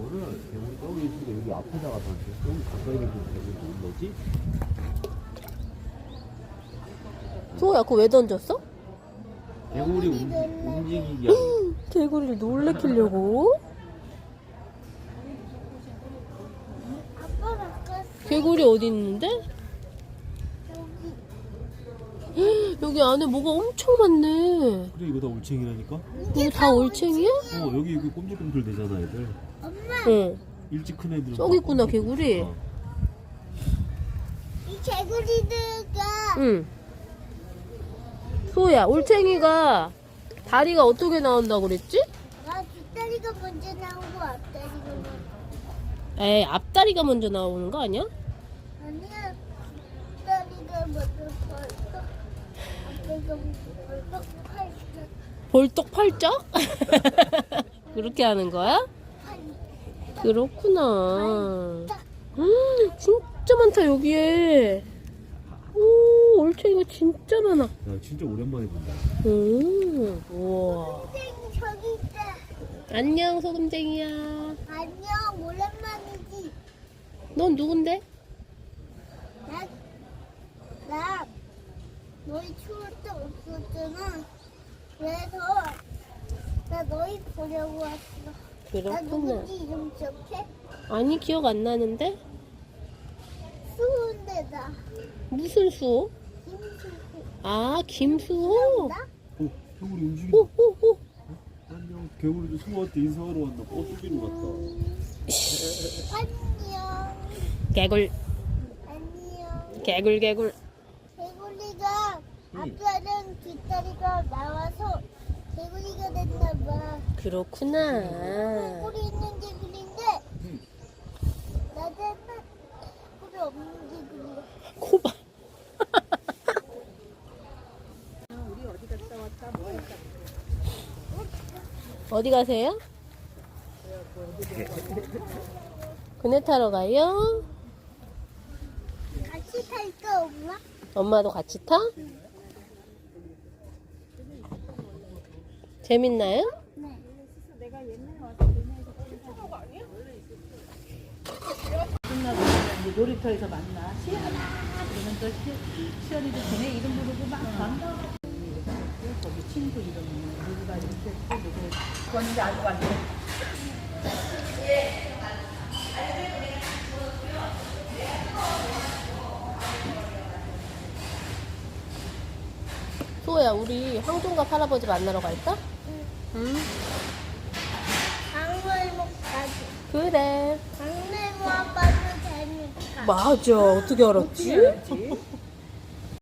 이거를 개구리 저기 있으니까 여기 앞에다가 던져. 여기 가까이 있는 개구리 뭔 거지? 소야 그거 왜 던졌어? 개구리 움, 움직이게 하는 개구리를 놀래키려고? 아빠가 아까 개구리 어디 있는데? 여기 안에 뭐가 엄청 많네. 그래 이거 다 올챙이라니까? 이거 다 올챙이야? 어 여기 여기 꼼질꼼질 되잖아 애들 엄마 응. 일찍 큰 애들은 저기 다 있구나, 개구리. 어. 이 개구리들가 응. 소야, 올챙이가 다리가 어떻게 나온다고 그랬지? 나 뒷다리가 먼저 나오고 앞다리가 먼저 에이, 앞다리가 먼저 나오는 거 아니야? 아니야 뒷다리가 먼저 벌떡 벌떡 팔짝? 그렇게 하는 거야? 팔 그렇구나. 딱 음, 진짜 많다, 여기에. 오, 올챙이가 진짜 많아. 야 진짜 오랜만에 본다 음, 우와. 선생님 저기 있다 안녕, 소금쟁이야. 안녕 오랜만이지 넌 누군데? 나, 나 너희 추울 때 없었잖아 그래서 나 너희 보려고 왔어 나 그렇구나. 누군지 이름 기억해? 아니, 기억 안 나는데? 수은데다 무슨 수호? 김수호 아, 김수호? 나? 어 개구리 움직이. 안녕 개구리도 수호한테 인사하러 왔나 뽀뚜기로 갔다 안녕 개굴, 안녕 개굴, 개굴. 응. 앞다리랑 뒷다리가 나와서 개구리가 됐나 봐 그렇구나. 개구리 있는 개구리인데 응. 나한테는 개구리 없는 개구리야 코바. 어디 가세요? 그네 타러 가요? 같이 탈까 엄마? 엄마도 같이 타? 재밌나요? 네 이제 놀이터에서 만나. 시연아! 그러면 또 시, 시연이도 걔네 이름 부르고 막 간다. 거기 친구 이름은 누구가 이렇게 했고 누구 그건데 아직 안 돼. 소야, 우리 황종갑 할아버지 만나러 갈까? 응. 강물목 가지 그래. 강물목 아빠도 재밌다 맞아. 어떻게 알았지? 알았지?